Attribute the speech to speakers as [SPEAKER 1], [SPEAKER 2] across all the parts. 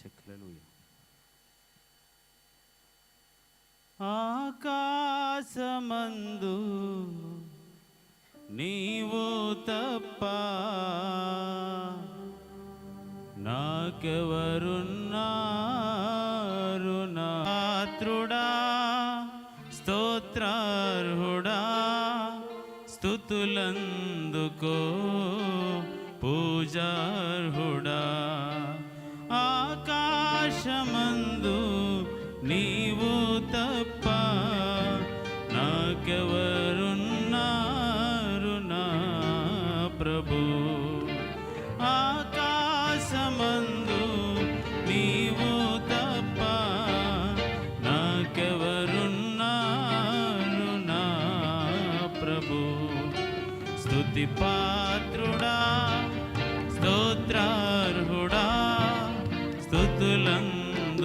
[SPEAKER 1] శక్లలుయ ఆకాశమందు నీవు తప్ప నాకెవరున్నారు? నాత్రుడా స్తోత్రార్హుడా స్థుతులందుకో పూజార్హుడా. चमंद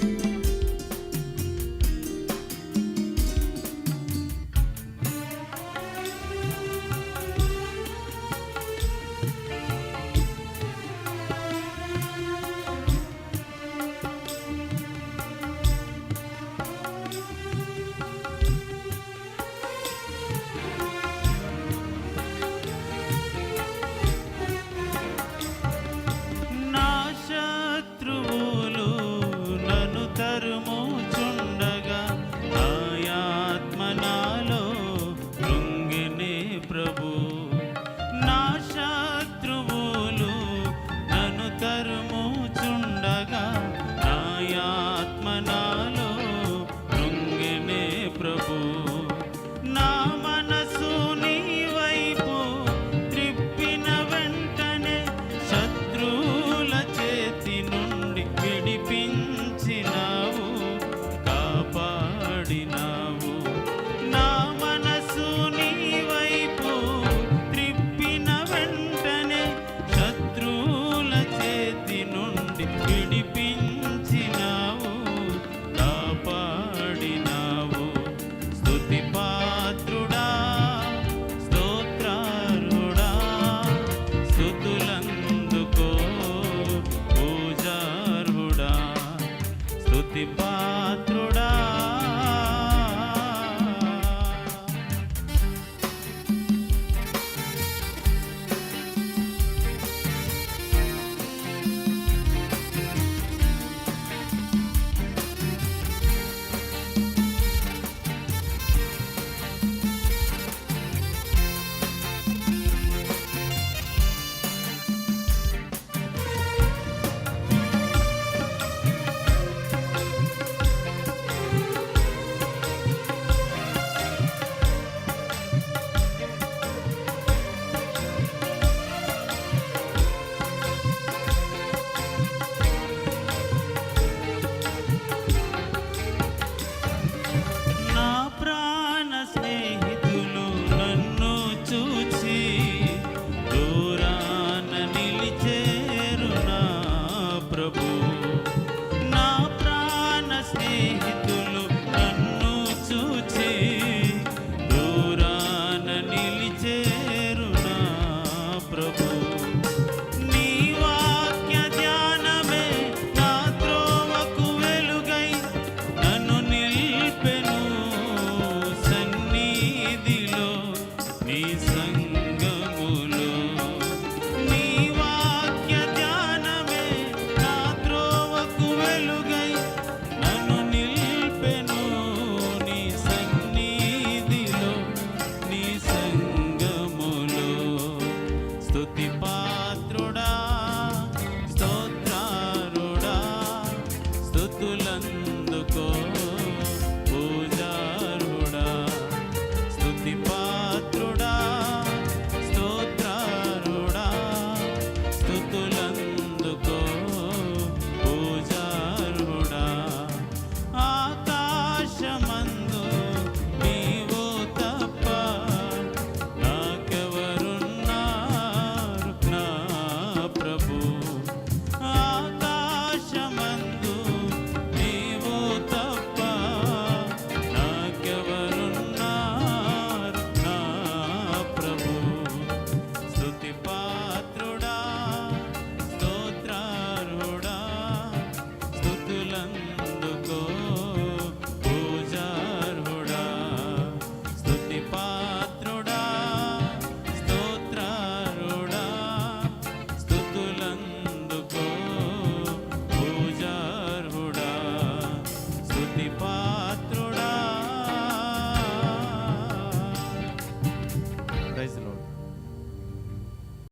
[SPEAKER 1] thank you